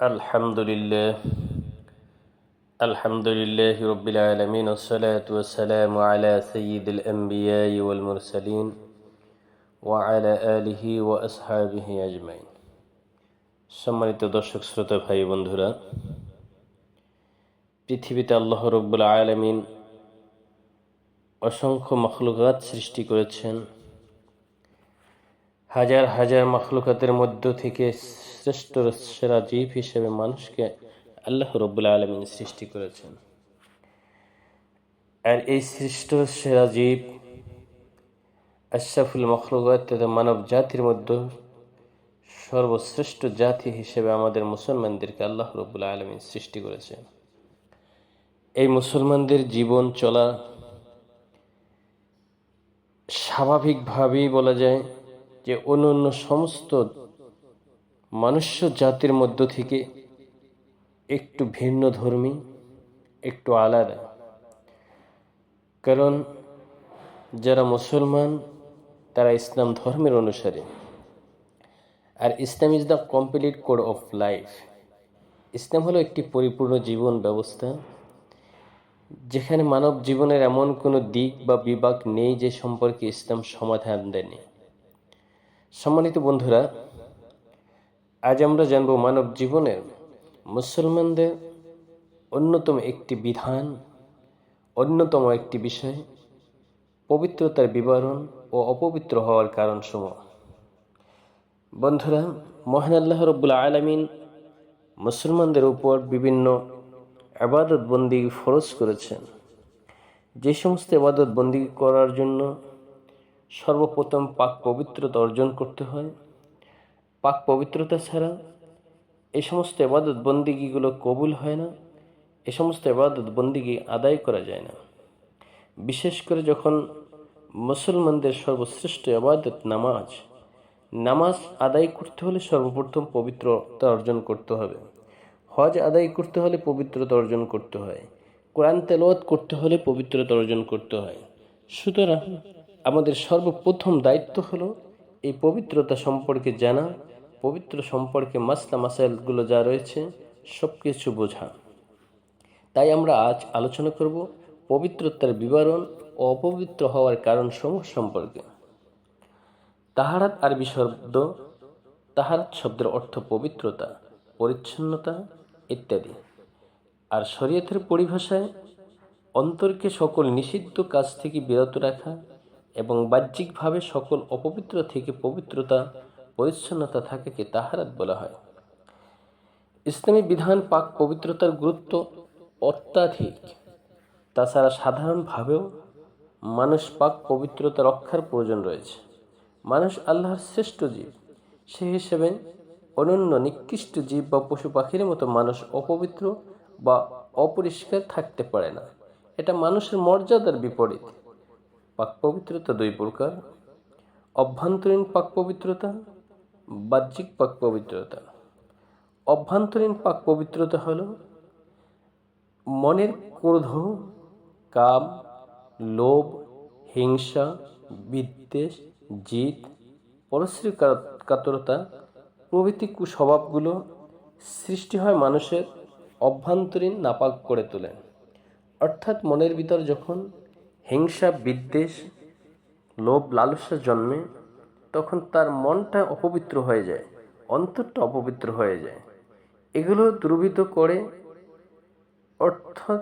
الحمد لله الحمد لله رب العالمين والصلاة والسلام على سيد الأنبياء والمرسلين وعلى آله وأصحابه أجمعين সম্মানিত দর্শক শ্রোতা ভাই বন্ধুরা পৃথিবীতে আল্লাহ রব্বুল আলমিন অসংখ্য মখলুকাত সৃষ্টি করেছেন হাজার হাজার মখলুকাতের মধ্য থেকে শ্রেষ্ঠ সেরা জীব হিসেবে মানুষকে আল্লাহ রব্বুল আলমিন সৃষ্টি করেছেন। আর এই সৃষ্ট সেরা জীব আশরাফুল মখলুকাত তথা মানব জাতির মধ্যে সর্বশ্রেষ্ঠ জাতি হিসেবে আমাদের মুসলমানদেরকে আল্লাহ রব্বুল আলমিন সৃষ্টি করেছেন। এই মুসলমানদের জীবন চলা স্বাভাবিকভাবেই বলা যায় যে অন্য অন্য সমস্ত মনুষ্য জাতির মধ্য থেকে একটু ভিন্ন ধর্মী, একটু আলাদা। কারণ যারা মুসলমান, তারা ইসলাম ধর্মের অনুসারে। আর Islam is the complete code of life ইসলাম হলো একটি পরিপূর্ণ জীবন ব্যবস্থা, যেখানে মানব জীবনের এমন কোনো দিক বা বিভাগ নেই যে সম্পর্কে ইসলাম সমাধান দেয়নি। সম্মানিত বন্ধুরা, আজ আমরা জানব মানব জীবনের মুসলমানদের অন্যতম একটি বিধান, অন্যতম একটি বিষয়, পবিত্রতার বিবরণ ও অপবিত্র হওয়ার কারণসমূহ। বন্ধুরা, মহান আল্লাহ রব্বুল আলমিন মুসলমানদের উপর বিভিন্ন আবাদত বন্দি ফরজ করেছেন। যে সমস্ত আবাদত বন্দি করার জন্য সর্বপ্রথম পাক পবিত্রতা অর্জন করতে হয়। পাক পবিত্রতা ছাড়া এ সমস্ত এবাদত বন্দিগিগুলো কবুল হয় না, এ সমস্ত এবাদত বন্দিগি আদায় করা যায় না। বিশেষ করে যখন মুসলমানদের সর্বশ্রেষ্ঠ আবাদত নামাজ নামাজ আদায় করতে হলে সর্বপ্রথম পবিত্রতা অর্জন করতে হবে। হজ আদায় করতে হলে পবিত্রতা অর্জন করতে হয়। কোরআন তেলওয়াত করতে হলে পবিত্রতা অর্জন করতে হয়। সুতরাং আমাদের সর্বপ্রথম দায়িত্ব হলো এই পবিত্রতা সম্পর্কে জানা, পবিত্র সম্পর্কে মাসলা মাসাইলগুলো যা রয়েছে সব কিছু বোঝা। তাই আমরা আজ আলোচনা করব পবিত্রতার বিবরণ ও অপবিত্র হওয়ার কারণ সমূহ সম্পর্কে। তাহারাত আরবি শব্দ, তাহারাত শব্দের অর্থ পবিত্রতা, পরিচ্ছন্নতা ইত্যাদি। আর শরীয়তের পরিভাষায় অন্তরকে সকল নিষিদ্ধ কাজ থেকে বিরত রাখা এবং বাহ্যিকভাবে সকল অপবিত্র থেকে পবিত্রতা, পরিচ্ছন্নতা থাকে থাকাকে তাহারাত বলা হয়। ইসলামী বিধান পাক পবিত্রতার গুরুত্ব অত্যাধিক। তাছাড়া সাধারণভাবেও মানুষ পাক পবিত্রতা রক্ষার প্রয়োজন রয়েছে। মানুষ আল্লাহর শ্রেষ্ঠ জীব। সে হিসেবে অনন্য নিকৃষ্ট জীব বা পশু পাখির মতো মানুষ অপবিত্র বা অপরিষ্কার থাকতে পারে না। এটা মানুষের মর্যাদার বিপরীত। পাক পবিত্রতা দুই প্রকার, অভ্যন্তরীণ পাক পবিত্রতা বাহ্যিক পাক পবিত্রতা অভ্যন্তরীণ পাক পবিত্রতা হল মনের ক্রোধ, কাম, লোভ, হিংসা, বিদ্বেষ, জিত পরশ্রী কাতরতা, প্রভৃতি কুস্বভাবগুলো সৃষ্টি হয় মানুষের অভ্যন্তরীণ নাপাক করে তোলেন অর্থাৎ মনের ভিতর যখন হিংসা, বিদ্বেষ, লোভ, লালসা জন্মে তখন তার মনটা অপবিত্র হয়ে যায়, অন্তরটা অপবিত্র হয়ে যায়। এগুলো দ্রুবিত করে অর্থাৎ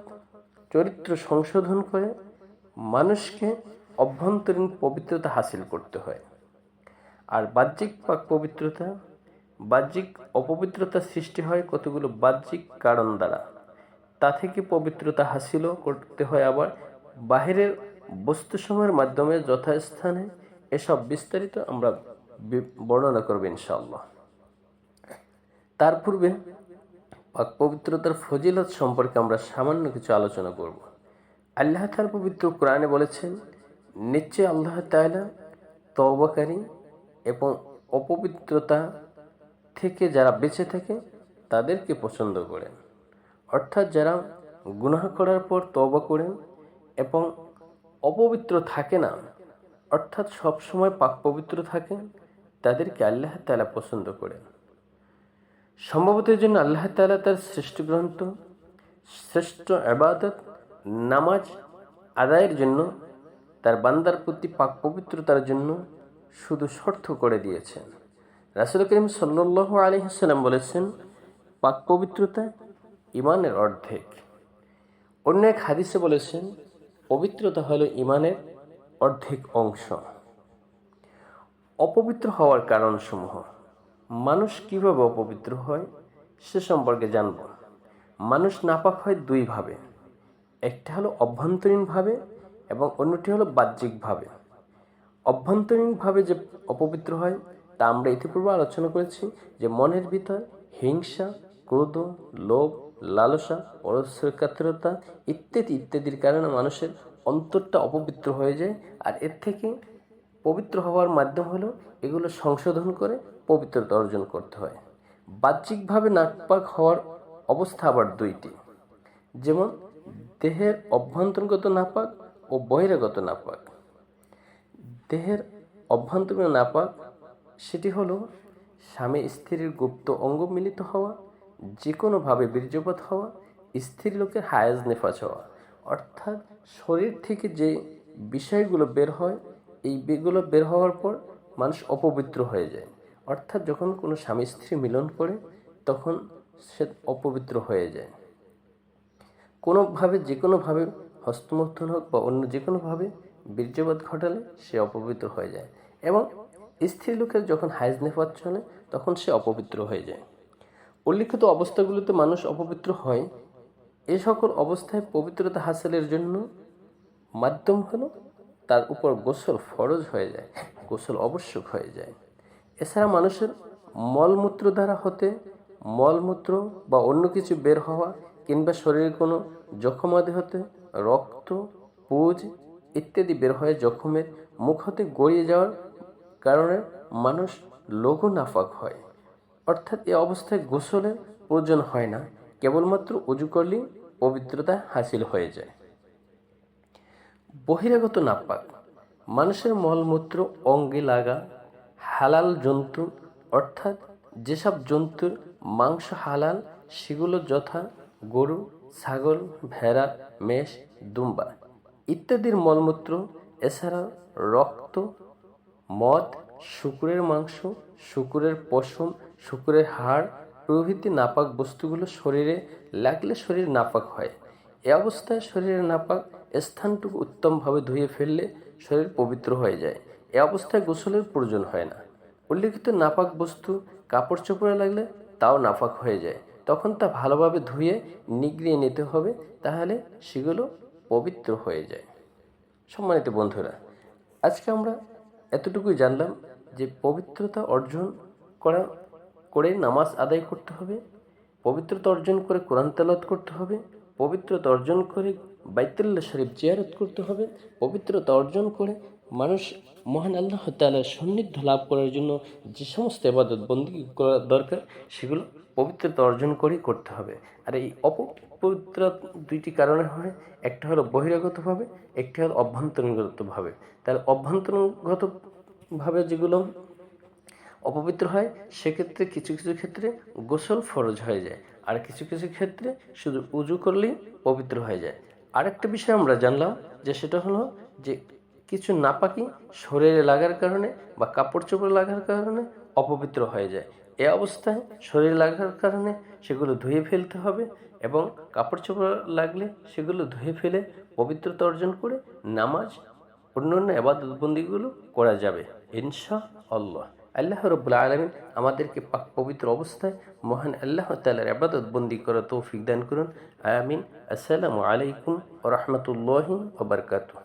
চরিত্র সংশোধন করে মানুষকে অভ্যন্তরীণ পবিত্রতা হাসিল করতে হয়। আর বাহ্যিক পাক পবিত্রতা, বাহ্যিক অপবিত্রতা সৃষ্টি হয় কতগুলো বাহ্যিক কারণ দ্বারা। তা থেকে পবিত্রতা হাসিলও করতে হয় আবার বাহিরের বস্তুসমূহের মাধ্যমে যথাস্থানে এসব বিস্তারিত আমরা বর্ণনা করব ইনশাআল্লাহ। তার পূর্বে পাক পবিত্রতার ফজিলত সম্পর্কে আমরা সামান্য কিছু আলোচনা করব। আল্লাহ তার পবিত্র কোরআনে বলেছেন নিশ্চয় আল্লাহ তায়লা তওবাকারী এবং অপবিত্রতা থেকে যারা বেঁচে থাকে তাদেরকে পছন্দ করেন। অর্থাৎ যারা গুনাহ করার পর তবা করেন এবং অপবিত্র থাকে না। অর্থাৎ সবসময় পাক পবিত্র থাকে, তাদেরকে আল্লাহ তালা পছন্দ করেন সম্ভবত জন্য আল্লাহ তালা তার শ্রেষ্ঠ গ্রন্থ, শ্রেষ্ঠ আবাদত নামাজ আদায়ের জন্য, তার বান্দার প্রতি পাক পবিত্রতার জন্য শুধু শর্ত করে দিয়েছেন। রাসুল করিম সাল্লাহ আলহিসাল্লাম বলেছেন, পাক পবিত্রতা ইমানের অর্ধেক। অন্য এক হাদিসে বলেছেন পবিত্রতা হলো ইমানের অর্ধেক অংশ। অপবিত্র হওয়ার কারণসমূহ। মানুষ কীভাবে অপবিত্র হয় সে সম্পর্কে জানব। মানুষ নাপাক হয় দুইভাবে একটা হলো অভ্যন্তরীণভাবে এবং অন্যটি হলো বাহ্যিকভাবে। অভ্যন্তরীণভাবে যে অপবিত্র হয়, তা আমরা ইতিপূর্বে আলোচনা করেছি যে মনের ভিতর হিংসা, ক্রোধ, লোভ লালসা পরস্পরকাতরতা ইত্যাদি ইত্যাদির কারণে মানুষের অন্তরটা অপবিত্র হয়ে যায়। আর এর থেকে পবিত্র হওয়ার মাধ্যম হলো এগুলো সংশোধন করে পবিত্রতা অর্জন করতে হয়। বাহ্যিকভাবে নাকপাক হওয়ার অবস্থা আবার দুইটি। যেমন, দেহের অভ্যন্তরগত নাপাক ও বহিরাগত নাপাক। দেহের অভ্যন্তরীণ নাপাক, সেটি হলো স্বামী স্ত্রীর গুপ্ত অঙ্গ মিলিত হওয়া যে কোনোভাবে বীর্যপাত হওয়া স্ত্রী লোকের হায়াজ নেফাজ হওয়া। অর্থাৎ শরীর থেকে যে বিষয়গুলো বের হয়, এই বেগুলো বের হওয়ার পর মানুষ অপবিত্র হয়ে যায়। অর্থাৎ যখন কোনো স্বামী স্ত্রী মিলন করে, তখন সে অপবিত্র হয়ে যায়। কোনোভাবে যে কোনোভাবে হস্তমর্থন হোক বা অন্য যে কোনোভাবে বীর্যপাত ঘটালে সে অপবিত্র হয়ে যায় এবং স্ত্রী লোকের যখন হাইজ নেফাত চলে, তখন সে অপবিত্র হয়ে যায়। উল্লিখিত অবস্থাগুলোতে মানুষ অপবিত্র হয়। এ সকল অবস্থায় পবিত্রতা হাসিলের জন্য মাধ্যম হলো তার উপর গোসল ফরজ হয়ে যায়, গোসল আবশ্যক হয়ে যায়। এছাড়া মানুষের মলমূত্র দ্বারা হতে মলমূত্র বা অন্য কিছু বের হওয়া কিংবা শরীরে কোনো জখম জখমাদি হতে রক্ত, পুজ ইত্যাদি বের হয়ে জখমের মুখ হতে গড়িয়ে যাওয়ার কারণে মানুষ লঘু নাফাক হয়। অর্থাৎ এ অবস্থায় গোসলের প্রয়োজন হয় না, কেবলমাত্র উজু করলেই পবিত্রতা হাসিল হয়ে যায়। বহিরাগত নাপাক, মানুষের মলমূত্র, অঙ্গে লাগা, হালাল জন্তু, অর্থাৎ যেসব জন্তুর মাংস হালাল, সেগুলো যথা গরু, ছাগল, ভেড়া, মেষ, দুম্বা ইত্যাদির মলমূত্র এছাড়া রক্ত, মদ, শুকুরের মাংস, শুকুরের পশম শুকুরের হাড়, প্রভৃতি নাপাক বস্তুগুলো শরীরে লাগলে শরীর নাপাক হয়। এ অবস্থায় শরীরের নাপাক স্থানটুকু উত্তমভাবে ধুয়ে ফেললে শরীর পবিত্র হয়ে যায়। এ অবস্থায় গোসলের প্রয়োজন হয় না। উল্লেখিত নাপাক বস্তু কাপড় চোপড়ে লাগলে তাও নাপাক হয়ে যায়। তখন তা ভালোভাবে ধুয়ে নিগড়িয়ে নিতে হবে, তাহলে সেগুলো পবিত্র হয়ে যায়। সম্মানিত বন্ধুরা, আজকে আমরা এতটুকুই জানলাম যে পবিত্রতা অর্জন করা করে নামাজ আদায় করতে হবে, পবিত্রতা অর্জন করে কোরআন তালাত করতে হবে, পবিত্রতা অর্জন করে বাইতুল্লাহ শরীফ জিয়ারত করতে হবে, পবিত্রতা অর্জন করে মানুষ মহান আল্লাহ তালার সান্নিধ্য লাভ করার জন্য যে সমস্ত আবাদত বন্দি করা দরকার, সেগুলো পবিত্রতা অর্জন করেই করতে হবে। আর এই অপবিত্র দুইটি কারণে হয়, একটা হলো বহিরাগতভাবে, একটি হলো অভ্যন্তরীণগতভাবে। তাহলে অভ্যন্তরীণগতভাবে যেগুলো অপবিত্র হয়, সেক্ষেত্রে কিছু কিছু ক্ষেত্রে গোসল ফরজ হয়ে যায়, আর কিছু কিছু ক্ষেত্রে শুধু উজু করলেই পবিত্র হয়ে যায়। আরেকটা বিষয় আমরা জানলাম, যে সেটা হলো যে কিছু নাপাকি শরীরে লাগার কারণে বা কাপড় চোপড় লাগার কারণে অপবিত্র হয়ে যায়। এ অবস্থায় শরীর লাগার কারণে সেগুলো ধুয়ে ফেলতে হবে এবং কাপড় চোপড় লাগলে সেগুলো ধুয়ে ফেলে পবিত্রতা অর্জন করে নামাজ, অন্যান্য আবাদতবন্দিগুলো করা যাবে ইনশা আল্লাহ আল্লাহ রব্বুল্লা আলমিন আমাদেরকে পাক পবিত্র অবস্থায় মহান আল্লাহ তালার আবাদত বন্দি করা তৌফিক দান করুন। আমিন। আসসালামু আলাইকুম রহমতুল্লাহ ওবরকাতু